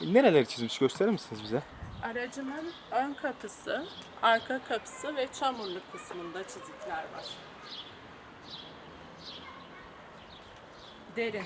Nereleri çizmiş gösterir misiniz bize? Aracımın ön kapısı, arka kapısı ve çamurlu kısmında çizikler var. Derin.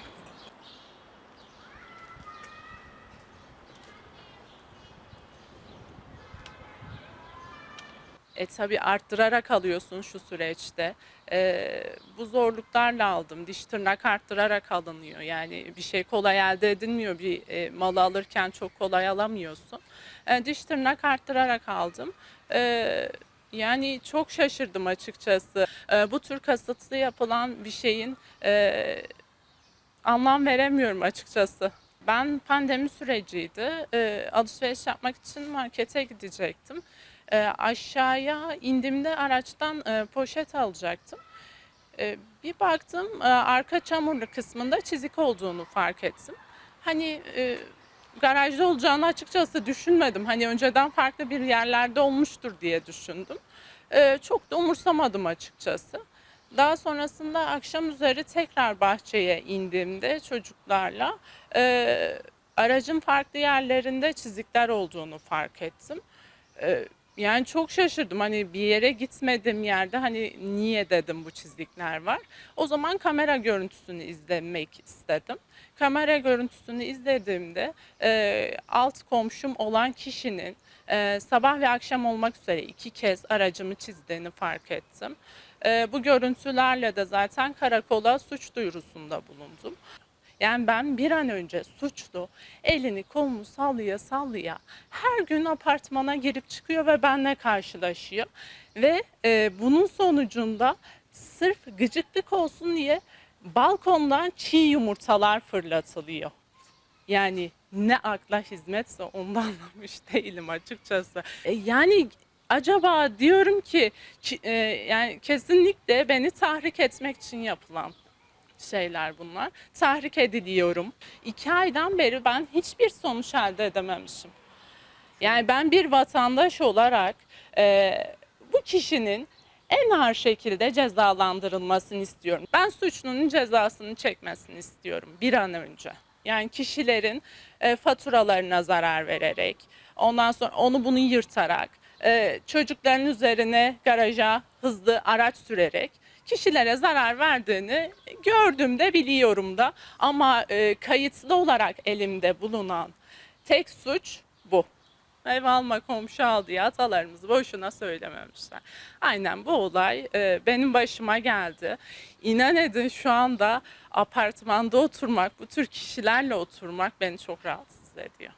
E tabi arttırarak alıyorsun şu süreçte. E, bu zorluklarla aldım. Diş tırnak arttırarak alınıyor. Yani bir şey kolay elde edilmiyor. Bir e, malı alırken çok kolay alamıyorsun. E, diş tırnak arttırarak aldım. E, yani çok şaşırdım açıkçası. E, bu tür kasıtlı yapılan bir şeyin e, anlam veremiyorum açıkçası. Ben pandemi süreciydi. E, alışveriş yapmak için markete gidecektim. E, aşağıya indiğimde araçtan e, poşet alacaktım. E, bir baktım e, arka çamurlu kısmında çizik olduğunu fark ettim. Hani e, garajda olacağını açıkçası düşünmedim. Hani önceden farklı bir yerlerde olmuştur diye düşündüm. E, çok da umursamadım açıkçası. Daha sonrasında akşam üzeri tekrar bahçeye indiğimde çocuklarla e, aracın farklı yerlerinde çizikler olduğunu fark ettim. E, yani çok şaşırdım hani bir yere gitmedim yerde hani niye dedim bu çizikler var. O zaman kamera görüntüsünü izlemek istedim. Kamera görüntüsünü izlediğimde e, alt komşum olan kişinin e, sabah ve akşam olmak üzere iki kez aracımı çizdiğini fark ettim. E, bu görüntülerle de zaten karakola suç duyurusunda bulundum. Yani ben bir an önce suçlu elini kolunu sallaya sallaya her gün apartmana girip çıkıyor ve benimle karşılaşıyor. Ve e, bunun sonucunda sırf gıcıklık olsun diye balkondan çiğ yumurtalar fırlatılıyor. Yani ne akla hizmetse ondan anlamış değilim açıkçası. E, yani acaba diyorum ki e, yani kesinlikle beni tahrik etmek için yapılan şeyler bunlar. Tahrik ediliyorum. İki aydan beri ben hiçbir sonuç elde edememişim. Yani ben bir vatandaş olarak e, bu kişinin en ağır şekilde cezalandırılmasını istiyorum. Ben suçlunun cezasını çekmesini istiyorum bir an önce. Yani kişilerin e, faturalarına zarar vererek, ondan sonra onu bunu yırtarak, e, çocukların üzerine garaja hızlı araç sürerek kişilere zarar verdiğini gördüm de biliyorum da. Ama e, kayıtlı olarak elimde bulunan tek suç bu. Ev alma komşu al diye atalarımız boşuna söylememişler. Aynen bu olay e, benim başıma geldi. İnan edin şu anda apartmanda oturmak, bu tür kişilerle oturmak beni çok rahatsız ediyor.